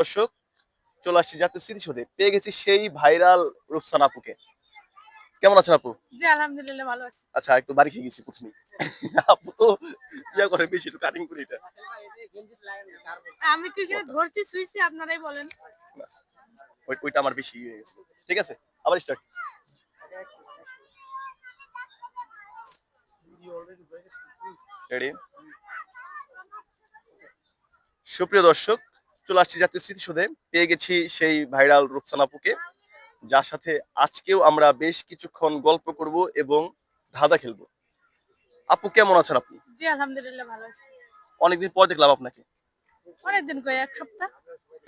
দর্শক চলে আসছি জাতীয় স্মৃতিসৌধে। পেয়ে গেছি সেই ভাইরাল রূপসান আপুকে। কেমন আছেন আপু? জি আলহামদুলিল্লাহ ভালো আছি। আচ্ছা একটু বাড়ি খেয়ে গেছি প্রথমে আপু তো ইয়া করে বেশি একটু কাটিং করি এটা। আমি কি এখানে ধরছি সুইছি আপনারাই বলেন। ওইটা আমার বেশি ইয়ে হয়ে গেছিল ঠিক আছে আবার স্টার্ট রেডি সুপ্রিয় দর্শক চলে আসছি জাতীয় স্মৃতিসৌধে। পেয়ে গেছি সেই ভাইরাল রূপসান আপুকে যার সাথে আজকেও আমরা বেশ কিছুক্ষণ গল্প করব এবং ধাঁধা খেলব। আপু কেমন আছেন আপনি? জি আলহামদুলিল্লাহ ভালো আছি। অনেকদিন পর দেখলাম আপনাকে। অনেকদিন কই এক সপ্তাহ?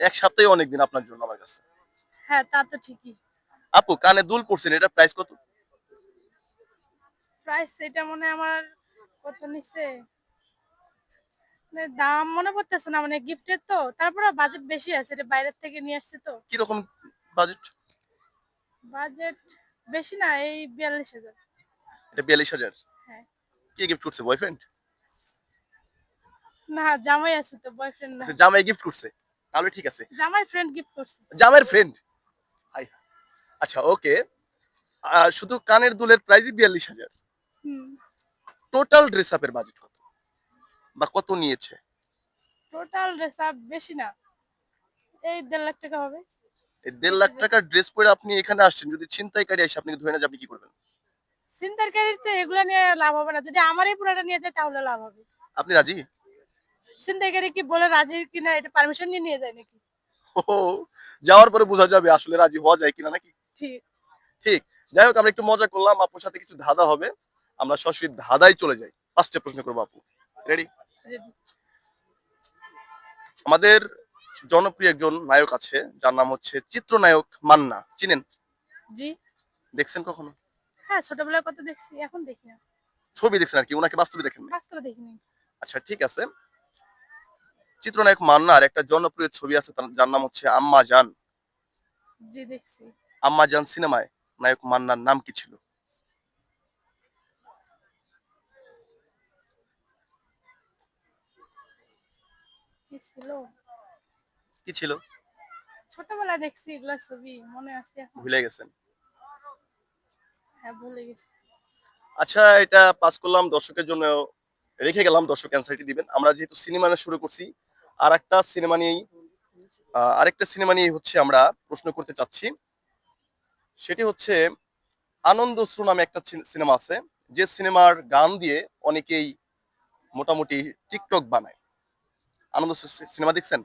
এক সপ্তাহে অনেকদিন আপনার জন্য আমার কাছে। হ্যাঁ তা তো ঠিকই। আপু কানে দুল পড়ছেন এটা প্রাইস কত? প্রাইস এটা মনে হয় আমার কত মানে দাম মনে পড়তেছে না মানে গিফটের তো তারপরে বাজেট বেশি আছে এটা বাইরের থেকে নিয়ে আসছে তো। কীরকম বাজেট বাজেট বেশি না এই বিয়াল্লিশ হাজার। এটা বিয়াল্লিশ হাজার? হ্যাঁ। কে গিফট করছে বয়ফ্রেন্ড না জামাই আছে তো বয়ফ্রেন্ড না। জামাই গিফট করছে তাহলে ঠিক আছে। জামাই ফ্রেন্ড গিফট করছে। জামাইয়ের ফ্রেন্ড হাই আচ্ছা ওকে। শুধু কানের দুলের প্রাইসই বিয়াল্লিশ হাজার। হুম। টোটাল ড্রেস আপের বাজেট কত? বা কত নিয়েছে? টোটাল আপ বেশি না। এই দেড় লাখ টাকা হবে। এই দেড় লাখ টাকার ড্রেস পরে আপনি এখানে আসছেন যদি ছিনতাইকারী আসে আপনাকে ধরে না যে আপনি কি করবেন? চিন্তারকারীর তো এগুলো নিয়ে লাভ হবে না। যদি আমারই পুরোটা নিয়ে যায় তাহলে লাভ হবে। আপনি রাজি? চিন্তাকারী কি বলে রাজি কিনা এটা পারমিশন নিয়ে নিয়ে যায় নাকি? ও যাওয়ার পরে বোঝা যাবে আসলে রাজি হওয়া যায় কিনা নাকি? ঠিক। ঠিক। যাই হোক আমরা একটু মজা করলাম। আপুর সাথে কিছু ধাঁধা হবে। আমরা সরাসরি ধাঁধাই চলে যাই। পাঁচটা প্রশ্ন করব আপু। রেডি। আমাদের জনপ্রিয় একজন নায়ক আছে যার নাম হচ্ছে চিত্রনায়ক মান্না। চিনেন? জি। দেখছেন কখনো? হ্যাঁ ছোটবেলায় কত দেখছি এখন দেখি না। ছবি দেখছেন আর কি? ওনাকে বাস্তবে দেখেন বাস্তবে দেখিনি। আচ্ছা ঠিক আছে। চিত্রনায়ক মান্নার একটা জনপ্রিয় ছবি আছে তার- যার নাম হচ্ছে আম্মা জান। জি দেখছি। আম্মা জান সিনেমায় নায়ক মান্নার নাম কি ছিল? কি ছিল? কি ছিল? ছোটবেলায় দেখছি এগুলা ছবি মনে আছে এখন। ভুলে গেছেন? হ্যাঁ ভুলে গেছি। আচ্ছা এটা পাস করলাম দর্শকের জন্য। রেখে গেলাম দর্শক অ্যান্সারটি দিবেন। আমরা যেহেতু সিনেমা নিয়ে শুরু করছি আর একটা সিনেমা নিয়েই আরেকটা সিনেমা নিয়ে হচ্ছে আমরা প্রশ্ন করতে চাচ্ছি। সেটি হচ্ছে আনন্দ শ্রু নামে একটা সিনেমা আছে। যে সিনেমার গান দিয়ে অনেকেই মোটামুটি টিকটক বানায়। আনন্দ সিনেমা দেখছেন?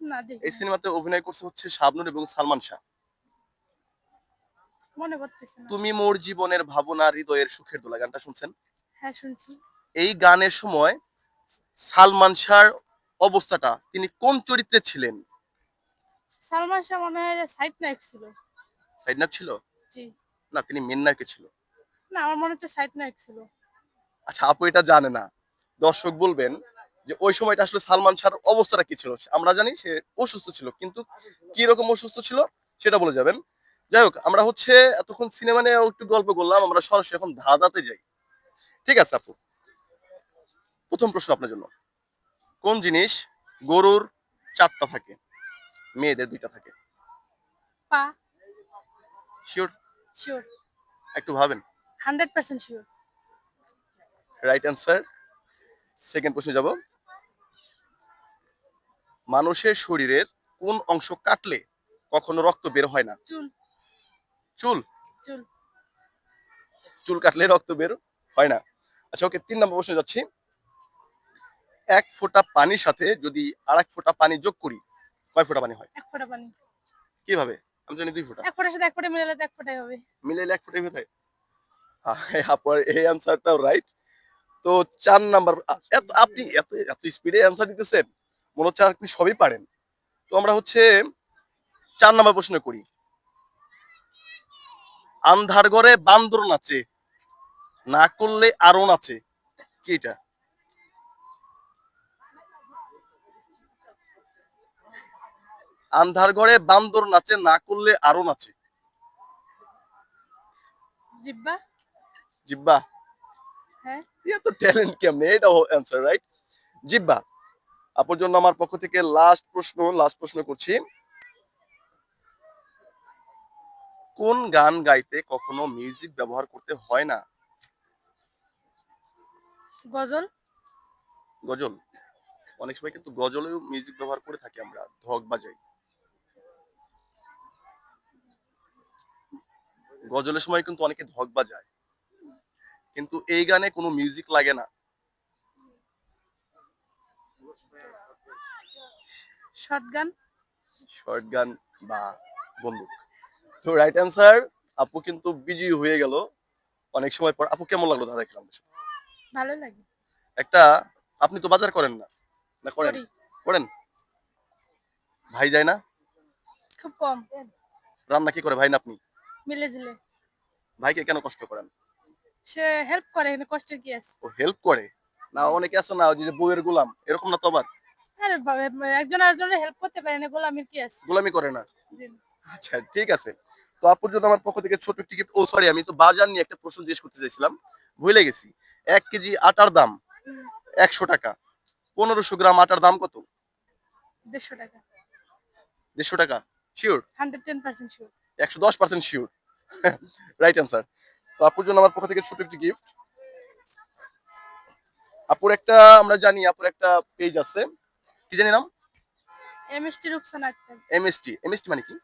না এই সিনেমাতে অভিনয় করছে হচ্ছে শাবনুর এবং সালমান শাহ। মনে তুমি মোর জীবনের ভাবনা হৃদয়ের সুখের দোলা গানটা শুনছেন? হ্যাঁ শুনছি। এই গানের সময় সালমান শাহর অবস্থাটা তিনি কোন চরিত্রে ছিলেন? সালমান শাহ মনে হয় সাইড ছিল। সাইডনার ছিল? জি। না তিনি মেন নায়কে ছিল। না আমার মনে হচ্ছে সাইড ছিল। আচ্ছা আপু এটা জানে না। দর্শক বলবেন যে ওই সময়টা আসলে সালমান শাহর অবস্থাটা কি ছিল? আমরা জানি সে অসুস্থ ছিল কিন্তু কি রকম অসুস্থ ছিল সেটা বলে যাবেন। যাই হোক আমরা হচ্ছে এতক্ষণ সিনেমা নিয়ে একটু গল্প করলাম আমরা সরাসরি এখন ধাঁধাতে যাই। ঠিক আছে আপু? প্রথম প্রশ্ন আপনার জন্য। কোন জিনিস গরুর চারটা থাকে? মেয়েদের দুইটা থাকে। পা। শিওর শিওর একটু ভাবেন। Hundred percent sure. Right answer second প্রশ্নে যাব। মানুষের শরীরের কোন অংশ কাটলে কখনো রক্ত বের হয় না? চুল। চুল? চুল। কাটলে রক্ত বের হয় না। আচ্ছা ওকে তিন নম্বর প্রশ্নে যাচ্ছি। এক ফোঁটা পানির সাথে যদি আর এক ফোঁটা পানি যোগ করি কয় ফোঁটা পানি হয়? এক ফোঁটা পানি। কীভাবে? আমি জানি দুই ফোঁটা। এক ফোঁটার সাথে এক ফোঁটা মিলালে এক ফোঁটাই হবে। মিলাইলে এক ফোঁটাই হয়ে থাকে এই অ্যান্সারটাও রাইট তো চার নাম্বার এত আপনি এত এত স্পিডে অ্যান্সার দিতেছেন মনে হচ্ছে আপনি সবই পারেন। তো আমরা হচ্ছে চার নাম্বার প্রশ্ন করি। আন্ধার ঘরে বান্দর নাচে না করলে আরও নাচে কি এটা? আন্ধার ঘরে বান্দর নাচে না করলে আরও নাচে। জিব্বা? জিব্বা? হ্যাঁ? এত ট্যালেন্ট কেমনে? এটা অ্যান্সার রাইট জিব্বা আপুর জন্য আমার পক্ষ থেকে লাস্ট প্রশ্ন লাস্ট প্রশ্ন করছি। কোন গান গাইতে কখনো মিউজিক ব্যবহার করতে হয় না? গজল। গজল। অনেক সময় কিন্তু গজলেও মিউজিক ব্যবহার করে থাকি আমরা ধক বাজাই। গজলের সময় কিন্তু অনেকে ধক বাজায়। কিন্তু এই গানে কোনো মিউজিক লাগে না। বা বন্দুক। তো রাইট অ্যান্সার আপু কিন্তু বিজি হয়ে গেল। অনেক সময় পর আপু কেমন লাগল? দাদা খেলাম ভালো লাগে। একটা আপনি তো বাজার করেন না? না করেন। করেন? ভাই যায় না? খুব কম। রান্না কি করে? ভাই না আপনি? মিলে জিলে ভাইকে কেন কষ্ট করেন? সে হেল্প করে এখানে কষ্টের কি আছে? ও হেল্প করে? না অনেকে আছে না ওই যে বউয়ের গোলাম এরকম না তো আরে বাবা, একজন আরেকজনের হেল্প করতে পারে না গোলামির কি আছে? গোলামি করে না? জি। আচ্ছা ঠিক আছে। তো আপুর জন্য আমার পক্ষ থেকে ছোট টিকিট ও সরি আমি তো বাজার নিয়ে একটা প্রশ্ন জিজ্ঞেস করতে চাইছিলাম। ভুলে গেছি। এক কেজি আটার দাম একশো টাকা। পনেরোশো গ্রাম আটার দাম কত? দেড়শো টাকা। দেড়শো টাকা? Sure hundred ten percent sure একশো দশ পার্সেন্ট শিওর রাইট অ্যান্সার তো আপুর জন্য আমার পক্ষ থেকে ছোট একটি গিফট আপুর একটা আমরা জানি আপুর একটা পেজ আছে। কি জানি নাম? MST Rupsana Akter. MST MST মানে কি?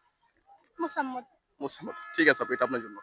মোসাম্মদ। মুসাম্মদ। ঠিক আছে আপু এটা আপনার জন্য।